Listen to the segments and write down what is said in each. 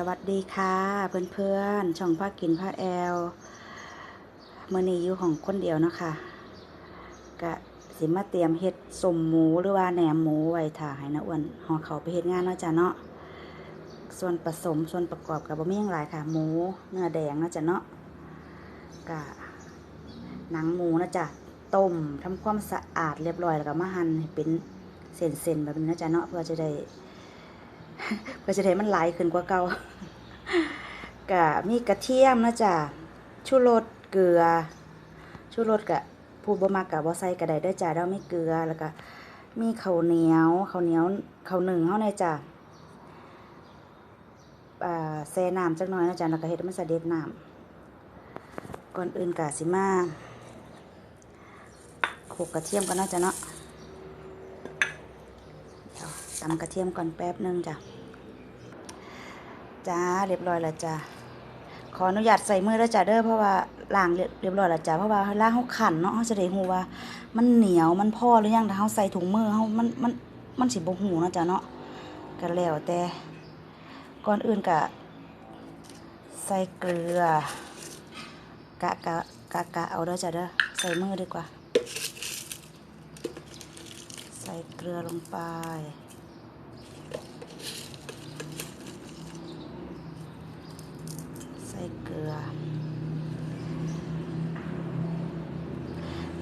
สวัสดีค่ะเพื่อนๆช่องผ้ากินผ้าแอลเมื่อนี้อยู่ของคนเดียวนะคะกะสิมาเตรียมเฮ็ดสมหมูหรือว่าแหนมหมูไว้ถ่าให้นะอ้วนห่อเขาไปเฮ็ดงานเนาะจ้ะเนาะส่วนผสมส่วนประกอบกับบะหมี่หลายค่ะ หมูเนื้อแดงเนาะจ้ะเนาะกะหนังหมูนะจ๊ะต้มทำความสะอาดเรียบร้อยแล้วก็มาหั่นให้เป็นเส้นๆแบบนี้นะจ๊ะเนาะเพื่อจะได้ เพื่อจะได้มันหลายขึ้นกว่าเก่ากะมีกระเทียมนะจ๊ะชูรสเกลือชูรสกะพูดบ่มากกะบ่ใส่กระไดได้จ้ะเราไม่เกลือแล้วก็มีข้าวเหนียวข้าวเหนียวข้าวหนึ่งเฮาในจ้ะอ่าแซ่น้ำจักหน่อยนะจ๊ะแล้วก็เฮ็ดมันสะเด็ดน้ำก่อนอื่นกะสิมาโขกกระเทียมก่อนนาะจ๊ะเนาะำกระเทียมก่อนแป๊บหนึงจ้ะจ้าเรียบร้อยแล้วจ้าขออนุญาตใส่มือแล้วจ้าเด้อเพราะว่าล้างเรียบร้อยแล้วจ้าเพราะว่าล้างเขาขันเนาะเขาจะได้หูว่า มันเหนียวมันพอหรือยังถ้าเขาใส่ถุงมือเขามันมันมันสิบหูนะจ้าเนาะก็แล้วแต่ก่อนอื่นก็ใส่เกลือกะกะกะกะเอาเด้อจ้าเด้อใส่มือดีกว่า ใส่เกลือลงไป ส่เกลือ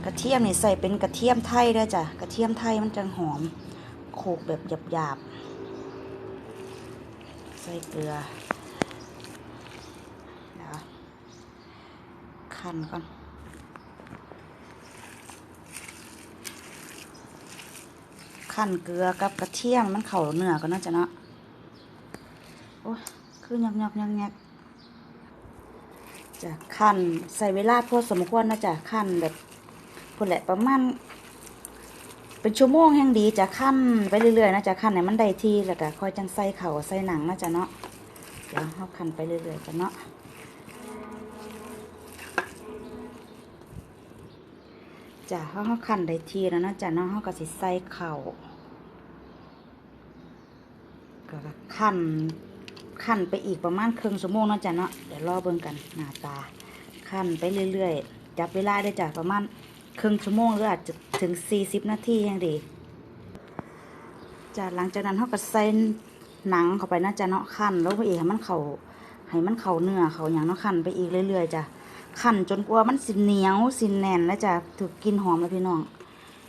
กระเทียมนี่ใส่เป็นกระเทียมไทยด้อจ้ะกระเทียมไทยมันจังหอมโขกแบบหยาบๆ ใส่เกลือเดี๋ยวคั่นก่อนคั่นเกลือกับกระเทียมมันเข่าเนื้อก็น่าจะเนาะ โอ้ย คือยักยักยักยัก จะขั้นใส่เวลาพอสมควรนะจ๊ะขั้นแบบพนแหละประมาณเป็นชั่วโมงแห่งดีจะขั้นไปเรื่อยๆนะจ๊ะขั้นไหนมันได้ที่แล้วก็ค่อยจังใส่เข่าใส่หนังนะจ๊ะเนาะเดี๋ยวเขาขั้นไปเรื่อยๆกันเนาะจ้ะเขาเขาขั้นได้ทีแล้วนะจ๊ะเนาะเขาก็สิใส่เข่าก็ขั้น ขั้นไปอีกประมาณครึ่งชั่วโมงนาะจ้ะเนาะเดี๋ยวรอเบิ่งกันหน้าตาขั้นไปเรื่อยๆ จับเวลาได้จ้ะประมาณครึ่งชั่วโมงหรืออาจจะถึงสี่สิบนาทียังดีจ้ะหลังจากนั้นเขาก็ใส่หนังเข้าไปนะจ้ะเนาะขั้นแล้วไปอีกให้มันเข่าให้มันเข่าเนื้อเข่าอย่างเนาะขั้นไปอีกเรื่อยๆจ้ะขั้นจนกว่ามันสิเหนียวสิแน่นแล้วจ้ะถูกกินหอมแล้วพี่น้อง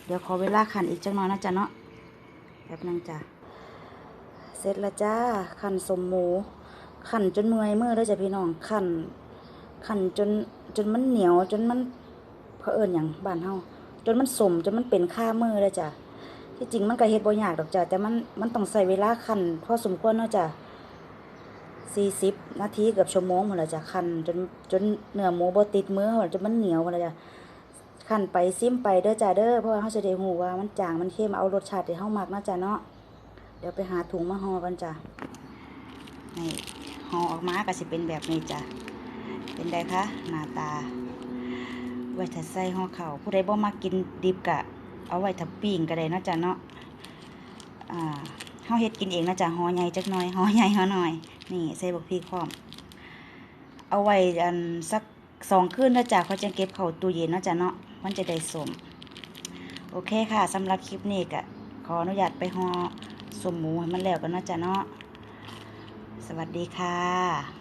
เดี๋ยวขอเวลาขั้นอีกจังหน่อยนะจ้ะเนาะแป๊บนึงจ้ะ เสร็จล้วจ้าขันสมหมูขันจนเมื่อยมือแล้วจ้ะพี่น้องขันขันจนจนมันเหนียวจนมันเผอิญอย่างบ้านเฮาจนมันสมจนมันเป็นข้ามือแล้จ้ะที่จริงมันก็เฮ็ดบ่ยากดอกจ้ะแต่มันมันต้องใส่เวลาขันพอสมควรเนาะจ้ะสี่สิบนาทีเกือบชั่วโมงหมดแล้วจ้ะขันจนจนเนื้อหมูบ่ติดมือหมดจนมันเหนียวหมดแล้วจ้ะขันไปซิมไปเด้อจ้ะเด้อเพราะว่าเฮาจะได้ฮู้ว่ามันจางมันเค็มเอารสชาติที่เฮามักนาะจ้ะเนาะ เดี๋ยวไปหาถุงมาห่อกันจ้ะนี่ห่อออกมาก็สิเป็นแบบนี้จ้ะเป็นไงคะหน้าตา ไว้ถ้าใส่ห่อเข่าผู้ใดบ่มากินดิบกะ เอาไว้ถ้าปิ้งก็ได้นาะจ้ะเนาะอ่าเฮาเฮ็ดกินเองนะจ้ะห่อใหญ่จักหน่อยห่อใหญ่ห่อหน่อย นี่ใส่บักพริกพร้อม เอาไว้อันสักสองคืนนะจ้ะเขาจะเก็บเข้าตู้เย็นนาะจ้ะเนาะมันจะได้สมโอเคค่ะสำหรับคลิปนี้ก็ขออนุญาตไปห่อ สมหมูให้มันแล้วกันเนาะจ้ะเนาะ สวัสดีค่ะ